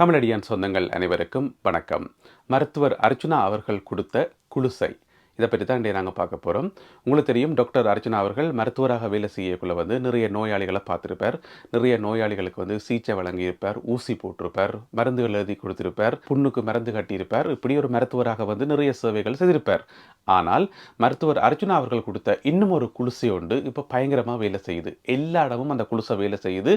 தமிழடியான் சொந்தங்கள் அனைவருக்கும் வணக்கம். மருத்துவர் அர்ச்சுனா அவர்கள் கொடுத்த குலுசை இதை பற்றி தான் இன்றைய நாங்கள் பார்க்க போகிறோம் உங்களுக்கு தெரியும் டாக்டர் அர்ச்சனா அவர்கள் மருத்துவராக வேலை செய்யக்குள்ள வந்து நிறைய நோயாளிகளை பார்த்துருப்பார். நிறைய நோயாளிகளுக்கு வந்து சிகிச்சை வழங்கியிருப்பார் ஊசி போட்டிருப்பார் மருந்துகள் எழுதி கொடுத்திருப்பார் புண்ணுக்கு மருந்து கட்டியிருப்பார். இப்படி ஒரு மருத்துவராக வந்து நிறைய சேவைகள் செய்திருப்பார். ஆனால் மருத்துவர் அர்ச்சுனா அவர்கள் கொடுத்த இன்னும் ஒரு குலுசை உண்டு. இப்போ பயங்கரமாக வேலை செய்யுது. எல்லா இடமும் அந்த குலுசை வேலை செய்யுது.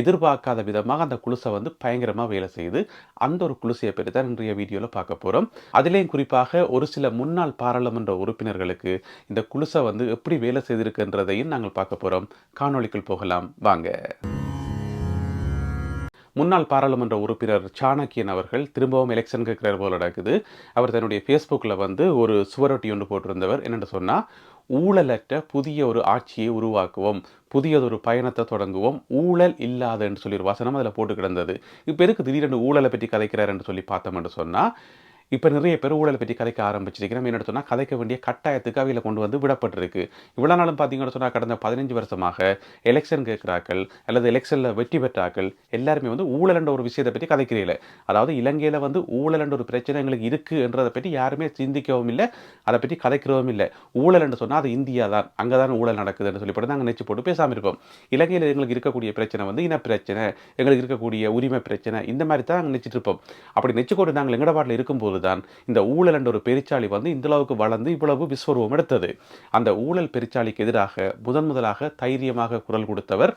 எதிர்பார்க்காத விதமாக அந்த குலுசை வந்து பயங்கரமாக வேலை செய்யுது. அந்த ஒரு குலுசையை பற்றி தான் இன்றைய வீடியோவில் பார்க்க போகிறோம் அதிலேயும் குறிப்பாக ஒரு சில முன்னாள் பாராளுமன்ற உறுப்பினர்களுக்கு இந்த குலுசை வந்து எப்படி வேலை செய்திருக்குன்றதையும் நாங்கள் பார்க்க போகிறோம் காணொலிக்குள் போகலாம். வாங்க. முன்னாள் பாராளுமன்ற உறுப்பினர் சாணக்கியன் அவர்கள் திரும்பவும் எலெக்ஷன் கேட்கிறார் போல நடக்குது. அவர் தன்னுடைய ஃபேஸ்புக்கில் வந்து ஒரு சுவரொட்டி ஒன்று போட்டிருந்தவர். என்னென்னு சொன்னால் ஊழலற்ற புதிய ஒரு ஆட்சியை உருவாக்குவோம். புதியதொரு பயணத்தை தொடங்குவோம். ஊழல் இல்லாதன்னு சொல்லி ஒரு வசனம் அதில் போட்டு கிடந்தது. இப்போ எதுக்கு திடீரென்று ஊழலை பற்றி கதைக்கிறார் என்று சொல்லி பார்த்தோம் என்று சொன்னால் இப்போ நிறைய பேர் ஊழலை பற்றி கதைக்க ஆரம்பிச்சிருக்கிறோம். என்ன சொன்னால் கதைக்க வேண்டிய கட்டாயத்துக்கு அவையில் கொண்டு வந்து விடப்பட்டிருக்கு. இவ்வளோ நாளும் பார்த்தீங்கன்னு சொன்னால் கடந்த பதினஞ்சு வருஷமாக எலெக்ஷன் கேட்குறாக்கள் அல்லது எலெக்ஷனில் வெற்றி பெற்றாக்கள் எல்லாருமே வந்து ஊழல் ஒரு விஷயத்தை பற்றி கதைக்கிறீங்களே அதாவது இலங்கையில் வந்து ஊழல் ஒரு பிரச்சனை எங்களுக்கு இருக்குன்றதை பற்றி யாருமே சிந்திக்கவும் இல்லை அதை பற்றி கதைக்கிறவும் இல்லை. ஊழல் சொன்னால் அது இந்தியா தான். அங்கே தான் ஊழல் நடக்குதுன்னு சொல்லி போட்டு நாங்கள் நினச்சி போட்டு பேசாமல் இருப்போம். இலங்கையில் எங்களுக்கு இருக்கக்கூடிய பிரச்சனை வந்து இன பிரச்சனை எங்களுக்கு இருக்கக்கூடிய உரிமை பிரச்சனை இந்த மாதிரி தான் நாங்கள் நெச்சிட்டு இருப்போம். அப்படி நெச்சு கொண்டு நாங்கள் எங்கடபாட்டில் இருக்கும்போது தான். இந்த ஊழல் என்ற ஒரு பெருச்சாளி வந்து இந்தளவுக்கு வளர்ந்து இவ்வளவு விஸ்வரூபம் எடுத்தது. அந்த ஊழல் பெருச்சாளிக்கு எதிராக முதன் முதலாக தைரியமாக குரல் கொடுத்தவர்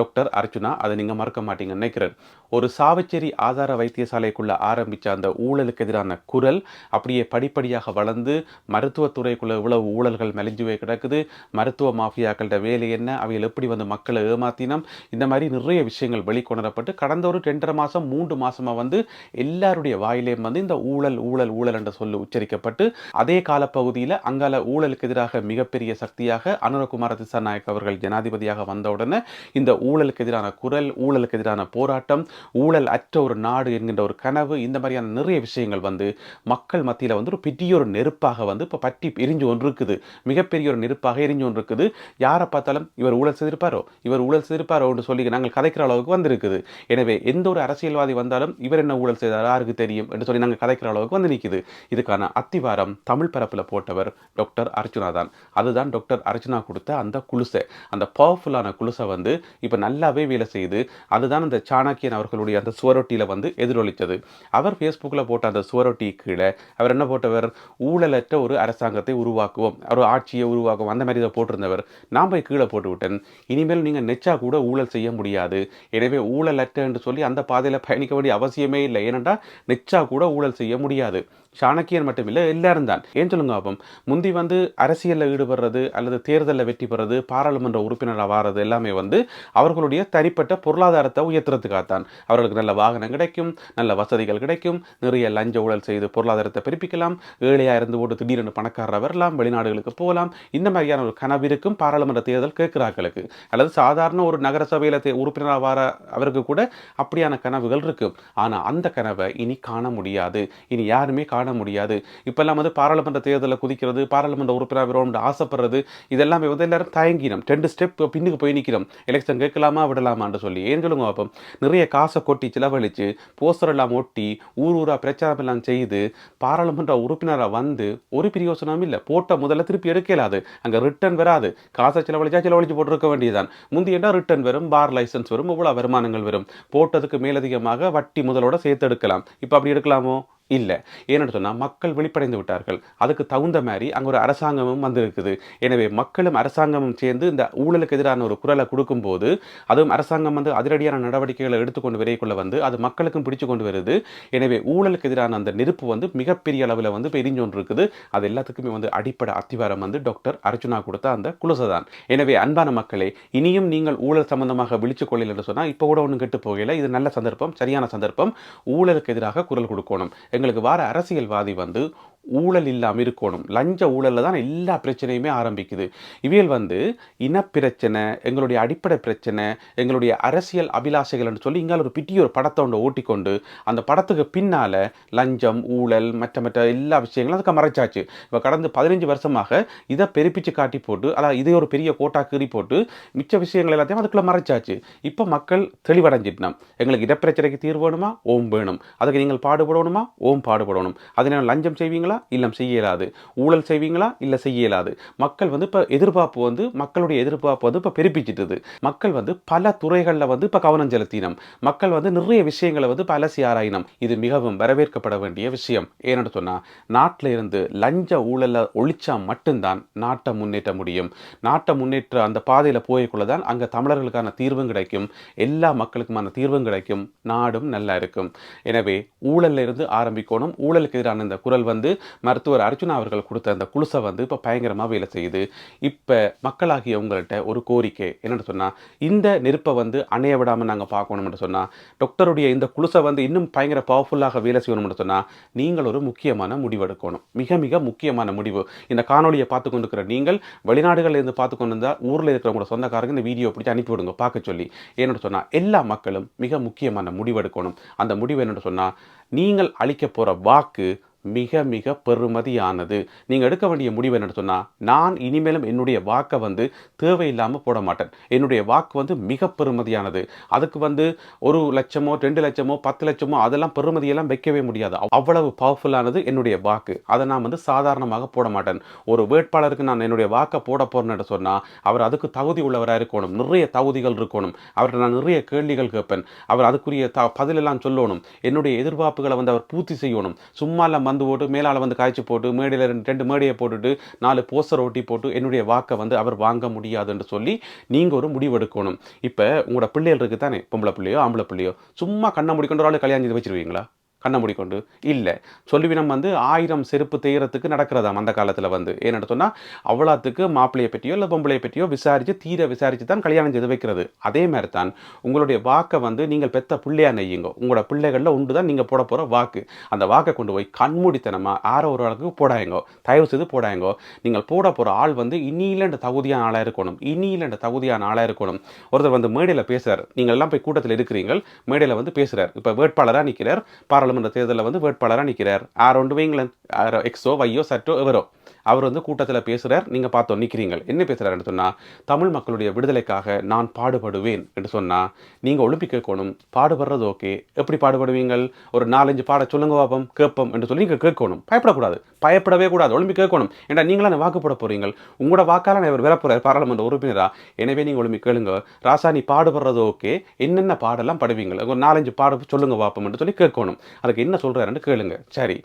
டாக்டர் அர்ச்சுனா அதை நீங்கள் மறக்க மாட்டீங்கன்னு நினைக்கிறேன். ஒரு சாவச்சேரி ஆதார வைத்தியசாலைக்குள்ளே ஆரம்பித்த அந்த ஊழலுக்கு எதிரான குரல் அப்படியே படிப்படியாக வளர்ந்து மருத்துவத்துறைக்குள்ளே இவ்வளவு ஊழல்கள் மெலிஞ்சுவே போய் கிடக்குது மருத்துவ மாஃபியாக்கள்கிட்ட வேலை என்ன அவைகள் எப்படி வந்து மக்களை ஏமாத்தினம் இந்த மாதிரி நிறைய விஷயங்கள் வெளிக்கொணரப்பட்டு கடந்த ஒரு ரெண்டரை மாதம் மூன்று மாதமாக வந்து எல்லாருடைய வாயிலேயும் வந்து இந்த ஊழல் ஊழல் ஊழல் என்ற சொல்லு உச்சரிக்கப்பட்டு அதே காலப்பகுதியில் அங்கால ஊழலுக்கு எதிராக மிகப்பெரிய சக்தியாக அனுரகுமார திசாநாயக் அவர்கள் ஜனாதிபதியாக வந்தவுடனே இந்த ஊழலுக்கு எதிரான குரல் ஊழலுக்கு எதிரான போராட்டம் ஊழல் அற்ற ஒரு நாடு என்கின்ற ஒரு கனவு இந்த மாதிரியான நிறைய விஷயங்கள் வந்து மக்கள் மத்தியில் வந்து ஒரு பெரிய ஒரு நெருப்பாக வந்து இப்போ பற்றி எரிஞ்சு ஒன்று இருக்குது மிகப்பெரிய ஒரு நெருப்பாக எரிஞ்சு ஒன்று இருக்குது யாரை பார்த்தாலும் இவர் ஊழல் செய்திருப்பாரோ? இவர் ஊழல் செய்திருப்பாரோ என்று சொல்லி நாங்கள் கதைக்கிற அளவுக்கு வந்திருக்குது. எனவே எந்த ஒரு அரசியல்வாதி வந்தாலும் இவர் என்ன ஊழல் செய்தார்? யாருக்கு தெரியும்? என்று சொல்லி நாங்கள் கதைக்கிற அளவுக்கு வந்து நிற்குது இதுக்கான அத்திவாரம் தமிழ் பரப்பில் போட்டவர் டாக்டர் அர்ச்சுனா தான் அதுதான் டாக்டர் அர்ச்சுனா கொடுத்த அந்த குலுசை. அந்த பவர்ஃபுல்லான குலுசை வந்து இப்போ நல்லாவே வேலை செய்யுது அதுதான் அந்த சாணக்கியன் அவர்களுடைய அந்த சுவரொட்டியில் வந்து எதிரொலித்தது. அவர் ஃபேஸ்புக்கில் போட்ட அந்த சுவரொட்டி கீழே அவர் என்ன போட்டவர்? ஊழலற்ற ஒரு அரசாங்கத்தை உருவாக்குவோம். ஒரு ஆட்சியை உருவாக்குவோம். அந்த மாதிரி இதை போட்டிருந்தவர். நான் போய் கீழே போட்டு விட்டேன். இனிமேல் நீங்கள் நெச்சா கூட ஊழல் செய்ய முடியாது. எனவே ஊழலற்ற என்று சொல்லி அந்த பாதையில் பயணிக்க வேண்டிய அவசியமே இல்லை. ஏனென்றா நெச்சா கூட ஊழல் செய்ய முடியாது. சாணக்கியன் மட்டுமில்லை எல்லாரும் தான். ஏன் சொல்லுங்க அப்போ முந்தி வந்து அரசியலில் ஈடுபடுறது அல்லது தேர்தலில் வெற்றி பெறது பாராளுமன்ற உறுப்பினராக வாரது எல்லாமே வந்து அவர்களுடைய தனிப்பட்ட பொருளாதாரத்தை உயர்த்துறதுக்காகத்தான். அவர்களுக்கு நல்ல வாகனம் கிடைக்கும் நல்ல வசதிகள் கிடைக்கும் நிறைய லஞ்ச ஊழல் செய்து பொருளாதாரத்தை பிரிப்பிக்கலாம் ஏழையாக இருந்து ஓட்டு திடீரென்று பணக்காரராக வரலாம் வெளிநாடுகளுக்கு போகலாம் இந்த மாதிரியான ஒரு கனவு இருக்கும் பாராளுமன்ற தேர்தல் கேட்கிறார்களுக்கு. அல்லது சாதாரண ஒரு நகர சபையில் உறுப்பினராக வர அவருக்கு கூட அப்படியான கனவுகள் இருக்கும். ஆனால் அந்த கனவை இனி காண முடியாது. இனி யாருமே காண முடியாது. இப்பெல்லாம் வந்து பாராளுமன்ற தேர்தலில் குதிக்கிறது பாராளுமன்ற உறுப்பினர் வரணும்னு ஆசைப்படுறது இதெல்லாமே வந்து எல்லாரும் தயங்கினோம். ரெண்டு ஸ்டெப் பின்னுக்கு போய் நிற்கிறோம் எலெக்ஷன் கேட்கலாமா விடலாமான்னு சொல்லி ஏன் சொல்லுங்க அப்போ நிறைய காசை கொட்டி செலவழித்து போஸ்டர் எல்லாம் ஒட்டி ஊர் ஊராக பிரச்சாரம் எல்லாம் செய்து பாராளுமன்ற உறுப்பினராக வந்து ஒரு பிரயோசனமும் இல்லை. போட்ட முதல்ல திருப்பி எடுக்கலாது அங்கே ரிட்டர்ன் வராது. காசை செலவழிச்சா செலவழிச்சு போட்டிருக்க வேண்டியதுதான். முந்தியண்டா ரிட்டர்ன் வரும்? பார் லைசன்ஸ் வரும். இவ்வளோ வருமானங்கள் வரும்? போட்டதுக்கு மேலதிகமாக வட்டி முதலோட சேர்த்து எடுக்கலாம். இப்போ அப்படி எடுக்கலாமோ? இல்லை. ஏன்னு சொன்னால் மக்கள் வெளிப்படைந்து விட்டார்கள். அதுக்கு தகுந்த மாதிரி அங்கே ஒரு அரசாங்கமும் வந்திருக்குது. எனவே மக்களும் அரசாங்கமும் சேர்ந்து இந்த ஊழலுக்கு எதிரான ஒரு குரலை கொடுக்கும்போது அதுவும் அரசாங்கம் வந்து அதிரடியான நடவடிக்கைகளை எடுத்துக்கொண்டு விரைக்குள்ள வந்து அது மக்களுக்கும் பிடிச்சு கொண்டு வருது. எனவே ஊழலுக்கு எதிரான அந்த நெருப்பு வந்து மிகப்பெரிய அளவில் வந்து இப்போ இருக்குது அது எல்லாத்துக்குமே வந்து அடிப்படை அத்திவாரம் வந்து டாக்டர் அர்ஜுனா கொடுத்த அந்த குலுசை தான் எனவே அன்பான மக்களே இனியும் நீங்கள் ஊழல் சம்பந்தமாக விழிச்சு கொள்ளல என்று சொன்னால் இப்போ கூட ஒன்றும் கெட்டு போகல. இது நல்ல சந்தர்ப்பம் சரியான சந்தர்ப்பம். ஊழலுக்கு எதிராக குரல் கொடுக்கணும். எங்களுக்கு வார அரசியல்வாதி வந்து ஊழல் இல்லாமல் இருக்கணும் லஞ்ச ஊழலில் தான் எல்லா பிரச்சனையுமே ஆரம்பிக்குது. இவையில் வந்து இனப்பிரச்சனை எங்களுடைய அடிப்படை பிரச்சனை எங்களுடைய அரசியல் அபிலாஷைகள்னு சொல்லி இங்கால ஒரு பிட்டி ஒரு படத்தை ஒன்று ஓட்டிக்கொண்டு அந்த படத்துக்கு பின்னால் லஞ்சம் ஊழல் மற்ற மற்ற எல்லா விஷயங்களும் அதுக்கு மறைச்சாச்சு. இப்போ கடந்த பதினஞ்சு வருஷமாக இதை பெருப்பிச்சு காட்டி போட்டு அதாவது இதே ஒரு பெரிய கோட்டா கீறி போட்டு மிச்ச விஷயங்கள் எல்லாத்தையும் அதுக்குள்ளே மறைச்சாச்சு. இப்போ மக்கள் தெளிவடைஞ்சிட்டோம் எங்களுக்கு இடப்பிரச்சனைக்கு தீர்வு வேணுமா? ஓம் வேணும். அதுக்கு நீங்கள் பாடுபடணுமா? ஓம் பாடுபடணும். அதனால் லஞ்சம் செய்வீங்களா? இல்லை செய்ய இயலாது ஊழல் செய்வீங்களா? இல்லை செய்ய இயலாது மக்கள் வந்து இப்போ எதிர்பார்ப்பு வந்து மக்களுடைய எதிர்பார்ப்பு வந்து இப்போ பெருப்பிச்சிட்டுது மக்கள் வந்து பல துறைகளில் வந்து இப்போ கவனம் செலுத்தினோம். மக்கள் வந்து நிறைய விஷயங்களை வந்து இப்போ அலசி ஆராயினம். இது மிகவும் வரவேற்கப்பட வேண்டிய விஷயம். ஏன்னு சொன்னால் நாட்டில் இருந்து லஞ்ச ஊழலை ஒழிச்சா மட்டும்தான் நாட்டை முன்னேற்ற முடியும். நாட்டை முன்னேற்ற அந்த பாதையில் போய்க்குள்ள தான் அங்கே தமிழர்களுக்கான தீர்வும் கிடைக்கும். எல்லா மக்களுக்குமான தீர்வும் கிடைக்கும். நாடும் நல்லா இருக்கும். எனவே ஊழல்ல இருந்து ஆரம்பிக்கணும். ஊழலுக்கு எதிரான இந்த குரல் வந்து மருத்துவர் அர்ஜுனா அவர்கள் கொடுத்த அந்த குலுசை வந்து இப்போ பயங்கரமாக வேலை செய்யுது. இப்போ மக்களாகிய உங்கள்கிட்ட ஒரு கோரிக்கை என்னென்னு சொன்னால் இந்த நெருப்பை வந்து அணைய விடாமல் நாங்கள் பார்க்கணும்னு சொன்னால் டாக்டருடைய இந்த குலுசை வந்து இன்னும் பயங்கர பவர்ஃபுல்லாக வேலை செய்யணும்னு சொன்னால் நீங்கள் ஒரு முக்கியமான முடிவு எடுக்கணும் மிக மிக முக்கியமான முடிவு. இந்த காணொலியை பார்த்து கொண்டிருக்கிற நீங்கள் வெளிநாடுகளில் இருந்து பார்த்து கொண்டு இருந்தால் ஊரில் இருக்கிறவங்களோட சொந்தக்காரங்க இந்த வீடியோ பிடிச்சி அனுப்பிவிடுங்க பார்க்க சொல்லி. என்னென்னு சொன்னால் எல்லா மக்களும் மிக முக்கியமான முடிவெடுக்கணும். அந்த முடிவு என்னென்னு சொன்னால் நீங்கள் அளிக்க போகிற வாக்கு மிக மிக பெருமதியானது நீங்கள் எடுக்க வேண்டிய முடிவு என்னென்னு சொன்னால் நான் இனிமேலும் என்னுடைய வாக்கை வந்து தேவையில்லாமல் போட மாட்டேன். என்னுடைய வாக்கு வந்து மிக பெருமதியானது அதுக்கு வந்து ஒரு லட்சமோ ரெண்டு லட்சமோ பத்து லட்சமோ அதெல்லாம் பெருமதியெல்லாம் வைக்கவே முடியாது. அவ்வளவு பவர்ஃபுல்லானது என்னுடைய வாக்கு. அதை நான் வந்து சாதாரணமாக போட மாட்டேன். ஒரு வேட்பாளருக்கு நான் என்னுடைய வாக்கை போட போறேன்னு சொன்னால் அவர் அதுக்கு தகுதி உள்ளவராக இருக்கணும். நிறைய தகுதிகள் இருக்கணும். அவர்கிட்ட நான் நிறைய கேள்விகள் கேட்பேன். அவர் அதுக்குரிய த பதிலெல்லாம் சொல்லணும். என்னுடைய எதிர்பார்ப்புகளை வந்து அவர் பூர்த்தி செய்யணும். சும்மா இல்லாமல் வந்து போட்டு மேலால் வந்து காய்ச்சி போட்டு மேடையில் ரெண்டு ரெண்டு மேடையை போட்டுட்டு நாலு போஸ்டர் ஒட்டி போட்டு என்னுடைய வாக்கை வந்து அவர் வாங்க முடியாதுன்னு சொல்லி நீங்கள் ஒரு முடிவெடுக்கணும் இப்போ உங்களோட பிள்ளைகள் இருக்குது தானே பொம்பளை பிள்ளையோ ஆம்பளை பிள்ளையோ? சும்மா கண்ணை முடிக்கொண்டு ஒரு ஆள் கல்யாணம் செய்து வச்சிருவீங்களா? கண்ணை மூடிக்கொண்டு இல்லை சொல்லுவினம் வந்து ஆயிரம் செருப்பு தேயறதுக்கு நடக்கிறதாம் அந்த காலத்தில் வந்து. ஏன்னு சொன்னால் அவ்வளோத்துக்கு மாப்பிள்ளையை பற்றியோ இல்லை பொம்பளையை பற்றியோ விசாரித்து தீர விசாரித்து தான் கல்யாணம் செய்து வைக்கிறது. அதே மாதிரி தான் உங்களுடைய வாக்கை வந்து நீங்கள் பெத்த பிள்ளையாக நெய்யுங்க. உங்களோட பிள்ளைகளில் உண்டு தான் நீங்கள் போட போகிற வாக்கு. அந்த வாக்கை கொண்டு போய் கண்மூடித்தனமாக ஆற ஒரு அளவுக்கு போடாயங்கோ தயவு செய்து போடாயங்கோ நீங்கள் போட போகிற ஆள் வந்து இனியிலண்ட தகுதியான ஆளாக இருக்கணும். இனியிலண்ட தகுதியான ஆளாக இருக்கணும். ஒருத்தர் வந்து மேடையில் பேசுகிறார் நீங்கள் எல்லாம் போய் கூட்டத்தில் இருக்கிறீங்க மேடையில் வந்து பேசுகிறார் இப்போ வேட்பாளராக நிற்கிறார் பாராளுமன்ற தேர்தலில் வந்து வேட்பாளராக நிற்கிறார். ஆர் ஒன்று இங்கிலாந்து எக்ஸோ வையோ சட்டோ எவரோ அவர் வந்து கூட்டத்தில் பேசுகிறார் நீங்கள் பார்த்தோம் நிற்கிறீங்கள் என்ன பேசுகிறாருன்னு சொன்னால் தமிழ் மக்களுடைய விடுதலைக்காக நான் பாடுபடுவேன் என்று சொன்னால் நீங்கள் ஒலிம்பிக் கேட்கணும் பாடுபடுறது ஓகே. எப்படி பாடுபடுவீங்கள்? ஒரு நாலஞ்சு பாட சொல்லுங்க பாப்போம் கேட்போம் என்று சொல்லி நீங்கள் கேட்கணும். பயப்படக்கூடாது. பயப்படவே கூடாது. ஒலிம்பிக் கேட்கணும். ஏன்னா நீங்களாம் வாக்கு போட போகிறீங்க உங்களோட வாக்கால இவர் வில போகிறார் பாராளுமன்ற உறுப்பினரா? எனவே நீங்கள் ஒலிம்பிக் கேளுங்க. ராசா நீ பாடுபடுறது ஓகே. என்னென்ன பாடெல்லாம் படுவீங்க ஒரு நாலஞ்சு பாட சொல்லுங்க பாப்போம் என்று சொல்லி கேட்கணும். அதுக்கு என்ன சொல்கிறாருன்னு கேளுங்க. சரி.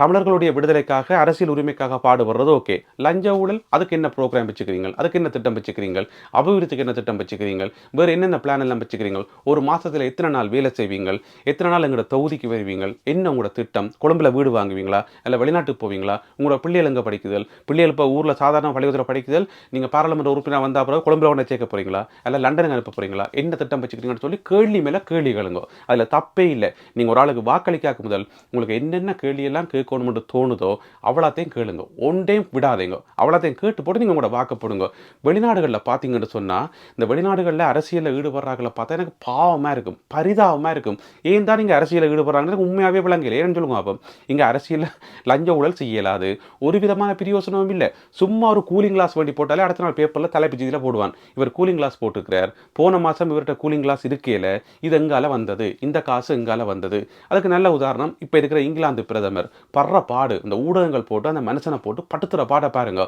தமிழர்களுடைய விடுதலைக்காக அரசியல் உரிமைக்காக பாடுபடுறது ஓகே. லஞ்ச ஊழல் அதுக்கு என்ன ப்ரோக்ராம் வச்சுக்கிறீங்க அதுக்கு என்ன திட்டம் வச்சுக்கிறீங்க அபிவிருத்திக்கு என்ன திட்டம் வச்சுக்கிறீங்க வேறு என்னென்ன பிளான் எல்லாம் வச்சுக்கிறீங்க ஒரு மாதத்தில் எத்தனை நாள் வேலை செய்வீங்க எத்தனை நாள் எங்களோட தொகுதிக்கு வருவீங்க என்ன உங்களோட திட்டம்? குழம்புல வீடு வாங்குவீங்களா? இல்லை வெளிநாட்டுக்கு போவீங்களா? உங்களோட பிள்ளைகள் எங்கே படிக்குதல்? பிள்ளைகள் இப்போ ஊரில் சாதாரண பள்ளிக்கூடத்தில் படிக்குதல்? நீங்கள் பாராளுமன்ற உறுப்பினர் வந்தால் பிறகு குழம்புல ஒன்று சேர்க்க போகிறீங்களா இல்லை லண்டனுக்கு அனுப்ப போகிறீங்களா என்ன திட்டம் வச்சுக்கிறீங்கன்னு சொல்லி கேள்வி மேலே கேள்வி கேளுங்க அதில் தப்பே இல்லை. நீங்கள் ஒரு ஆளுக்கு வாக்களிக்காக்கு முதல் உங்களுக்கு என்னென்ன கேள்வியெல்லாம் கேட்கணும்னு தோணுதோ அவ்வளோத்தையும் கேளுங்க. ஒன்றையும் விடாதீங்க. அவ்வளோத்தையும் கேட்டு போட்டு நீங்கள் உங்களோட வாக்கு போடுங்க. வெளிநாடுகளில் பார்த்தீங்கன்னு சொன்னால் இந்த வெளிநாடுகளில் அரசியலில் ஈடுபடுறாங்கள பார்த்தா எனக்கு பாவமாக இருக்கும். பரிதாபமாக இருக்கும். ஏன் தான் நீங்கள் அரசியலில் ஈடுபடுறாங்கன்னு உண்மையாகவே விளங்கல. ஏன்னு சொல்லுங்க அப்போ. இங்கே அரசியலில் லஞ்ச ஊழல் செய்யலாது. ஒரு விதமான பிரியோசனமும் இல்லை. சும்மா ஒரு கூலிங் கிளாஸ் வண்டி போட்டாலே அடுத்த நாள் பேப்பரில் தலைப்பு செய்தியில் போடுவான். இவர் கூலிங் கிளாஸ் போட்டுக்கிறார். போன மாதம் இவர்கிட்ட கூலிங் கிளாஸ் இருக்கையில் இது எங்கால வந்தது? இந்த காசு எங்கால வந்தது? அதுக்கு நல்ல உதாரணம் இப்போ இருக்கிற இங்கிலாந்து பிரதமர். படுற பாடு இந்த ஊடகங்கள் போட்டு அந்த மனுஷனை போட்டு பட்டுத்துற பாட பாருங்க.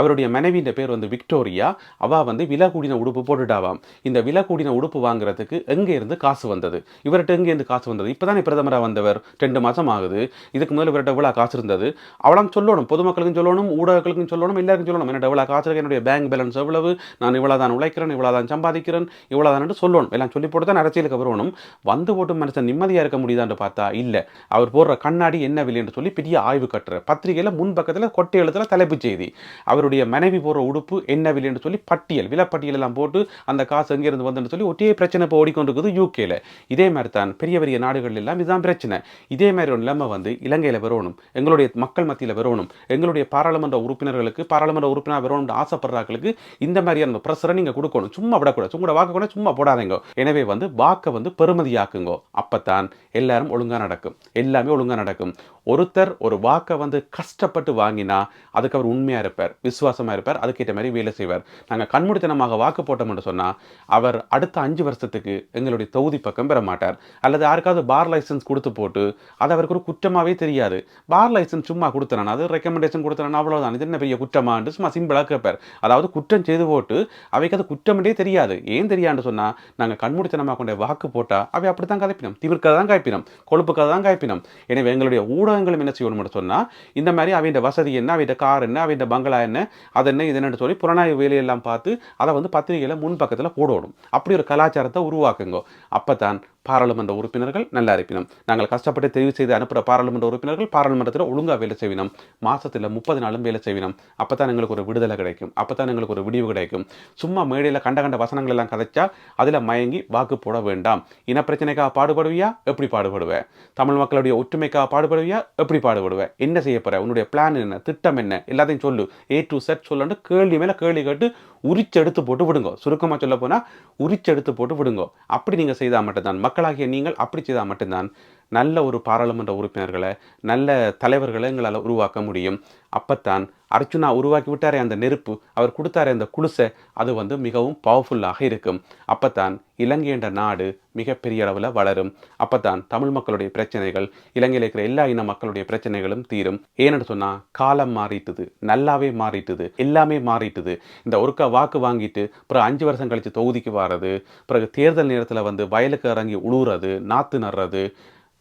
அவருடைய மனைவியின் பேர் வந்து விக்டோரியா. அவ வந்து விலை கூடின உடுப்பு போட்டுட்டாவாம். இந்த விலை கூடின உடுப்பு வாங்குறதுக்கு எங்கே இருந்து காசு வந்தது? இவர்கிட்ட எங்கே இருந்து காசு வந்தது? இப்போதானே பிரதமராக வந்தவர்? ரெண்டு மாதம் ஆகுது. இதுக்கு முதல்ல இவர்கிட்ட எவ்வளோ காசு இருந்தது? அவளாம் சொல்லணும். பொதுமக்களுக்கும் சொல்லணும் ஊடகங்களுக்கும் சொல்லணும் எல்லாருக்கும் சொல்லணும். என்னோட எவ்வளோ காசு இருக்கு? என்னுடைய பேங்க் பேலன்ஸ் எவ்வளவு? நான் இவ்வளோ தான் உழைக்கிறேன் இவ்வளோ தான் சம்பாதிக்கிறேன் இவ்வளோ தான் சொல்லணும். எல்லாம் சொல்லி போட்டு தான் அரசியலுக்கு வரணும். வந்து போட்டு மனுஷன் நிம்மதியாக இருக்க முடியுதான்னு பார்த்தா இல்லை. அவர் போடுற கண்ணாடி என்ன வில்லைன்னு சொல்லி பெரிய ஆய்வு கட்டுற பத்திரிகையில் முன் பக்கத்தில் கொட்டை எழுத்துல தலைப்புச் செய்தி. அவர் அவருடைய மனைவி போகிற உடுப்பு என்ன விலைன்னு சொல்லி பட்டியல் விலைப்பட்டியல் எல்லாம் போட்டு அந்த காசு எங்கேருந்து வந்துன்னு சொல்லி ஒட்டியே பிரச்சனை இப்போ ஓடிக்கொண்டிருக்குது யூகேல இதே மாதிரி தான் பெரிய பெரிய நாடுகள் எல்லாம் இதுதான் பிரச்சனை. இதே மாதிரி ஒரு நிலைமை வந்து இலங்கையில் வரணும் எங்களுடைய மக்கள் மத்தியில் வரணும் எங்களுடைய பாராளுமன்ற உறுப்பினர்களுக்கு பாராளுமன்ற உறுப்பினர் வரணும்னு ஆசைப்படுறாங்களுக்கு இந்த மாதிரியான பிரஷரை நீங்கள் கொடுக்கணும். சும்மா விடக்கூடாது. சும்மா வாக்கு கூட சும்மா போடாதீங்க. எனவே வந்து வாக்கை வந்து பெருமதியாக்குங்க அப்பதான் எல்லாரும் ஒழுங்காக நடக்கும். எல்லாமே ஒழுங்காக நடக்கும். ஒருத்தர் ஒரு வாக்கை வந்து கஷ்டப்பட்டு வாங்கினா அதுக்கு அவர் உண்மையாக இருப்பார் விசுவாசமாக இருப்பார் அதுக்கேற்ற மாதிரி வேலை செய்வார். நாங்கள் கண்மூடித்தனமாக வாக்கு போட்டோம்னு சொன்னால் அவர் அடுத்த அஞ்சு வருஷத்துக்கு எங்களுடைய தொகுதி பக்கம் பெற மாட்டார். அல்லது யாருக்காவது பார் லைசன்ஸ் கொடுத்து போட்டு அது அவருக்கு ஒரு குற்றமாகவே தெரியாது. பார் லைசன்ஸ் சும்மா கொடுத்தனா அது ரெக்கமெண்டேஷன் கொடுத்தனா அவ்வளோதான் இது என்ன பெரிய குற்றமான்னு சும்மா சிம்பிளாக கேட்பார். அதாவது குற்றம் செய்து போட்டு அவைக்கு அது குற்றம்ன்றே தெரியாது. ஏன் தெரியான்னு சொன்னால் நாங்கள் கண்மூடித்தனமாக கொண்ட வாக்கு போட்டால் அவை அப்படித்தான் கதைப்பினோம். திமிர்க்கதை தான் காய்ப்பினோம் கொழுப்புக்கதை தான் காய்ப்பினோம் எனவே எங்களுடைய ஊடகங்களும் என்ன செய்யணும்னு சொன்னா இந்த மாதிரி அவையின் வசதி என்ன அவையின் கார் என்ன அவையின் பங்களா என்ன அது என்ன இது என்னன்னு சொல்லி புலனாய்வு வேலையெல்லாம் பார்த்து அதை வந்து பத்திரிகையில் முன்பக்கத்தில் போடணும். அப்படி ஒரு கலாச்சாரத்தை உருவாக்குங்க. அப்பதான் பாராளுமன்ற உறுப்பினர்கள் நல்லா இருப்பினும் நாங்கள் கஷ்டப்பட்டு தெரிவு செய்து அனுப்புகிற பாராளுமன்ற உறுப்பினர்கள் பாராளுமன்றத்தில் ஒழுங்காக வேலை செய்வினோம். மாதத்தில் முப்பது நாளும் வேலை செய்வினோம். அப்பதான் எங்களுக்கு ஒரு விடுதலை கிடைக்கும். அப்போ தான் எங்களுக்கு ஒரு விடிவு கிடைக்கும். சும்மா மேடையில் கண்ட கண்ட வசனங்கள் எல்லாம் கதைச்சா அதில் மயங்கி வாக்கு போட வேண்டாம். இன பிரச்சனைக்காக பாடுபடுவியா? எப்படி பாடுபடுவேன் தமிழ் மக்களுடைய ஒற்றுமைக்காக பாடுபடுவியா? எப்படி பாடுபடுவேன் என்ன செய்ய போகிற உன்னுடைய பிளான் என்ன? திட்டம் என்ன? எல்லாத்தையும் சொல்லு. ஏ டு செட் சொல்லு கேள்வி மேலே கேள்வி கேட்டு உரிச்செடுத்து போட்டு விடுங்க. சுருக்கமாக சொல்ல போனா உரிச்செடுத்து போட்டு விடுங்க. அப்படி நீங்கள் செய்தால் மட்டும்தான். மக்களாகிய நீங்கள் அப்படி செய்தால் மட்டும்தான் நல்ல ஒரு பாராளுமன்ற உறுப்பினர்களை நல்ல தலைவர்களை எங்களால் உருவாக்க முடியும். அப்பத்தான் அர்ச்சுனா உருவாக்கி விட்டாரே அந்த நெருப்பு அவர் கொடுத்தாரே அந்த குளிசை அது வந்து மிகவும் பவர்ஃபுல்லாக இருக்கும். அப்பத்தான் இலங்கை என்ற நாடு மிகப்பெரிய அளவில் வளரும். அப்பத்தான் தமிழ் மக்களுடைய பிரச்சனைகள் இலங்கையில் இருக்கிற எல்லா இன மக்களுடைய பிரச்சனைகளும் தீரும். ஏன்னு சொன்னால் காலம் மாறிட்டுது நல்லாவே மாறிட்டுது எல்லாமே மாறிட்டுது. இந்த ஒருக்கா வாக்கு வாங்கிட்டு பிறகு அஞ்சு வருஷம் கழித்து தொகுதிக்கு வர்றது பிறகு தேர்தல் நேரத்தில் வந்து வயலுக்கு இறங்கி உழுவுறது நாற்று நடுறது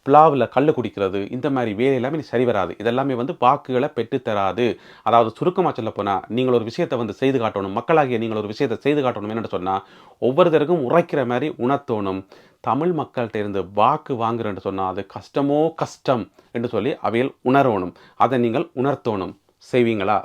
பிளாவில் கல் குடிக்கிறது இந்த மாதிரி வேலை எல்லாமே சரி வராது. இதெல்லாமே வந்து வாக்குகளை பெற்றுத்தராது அதாவது சுருக்கமாக சொல்ல போனால் நீங்கள் ஒரு விஷயத்தை வந்து செய்து காட்டணும் மக்களாகிய நீங்கள் ஒரு விஷயத்தை செய்து காட்டணும் என்னென்னு சொன்னால் ஒவ்வொருத்தருக்கும் உரைக்கிற மாதிரி உணர்த்தணும். தமிழ் மக்கள்கிட்ட இருந்து வாக்கு வாங்குறேன்னு சொன்னால் அது கஷ்டமோ கஷ்டம் என்று சொல்லி அவையில் உணரணும். அதை நீங்கள் உணர்த்தணும். செய்வீங்களா?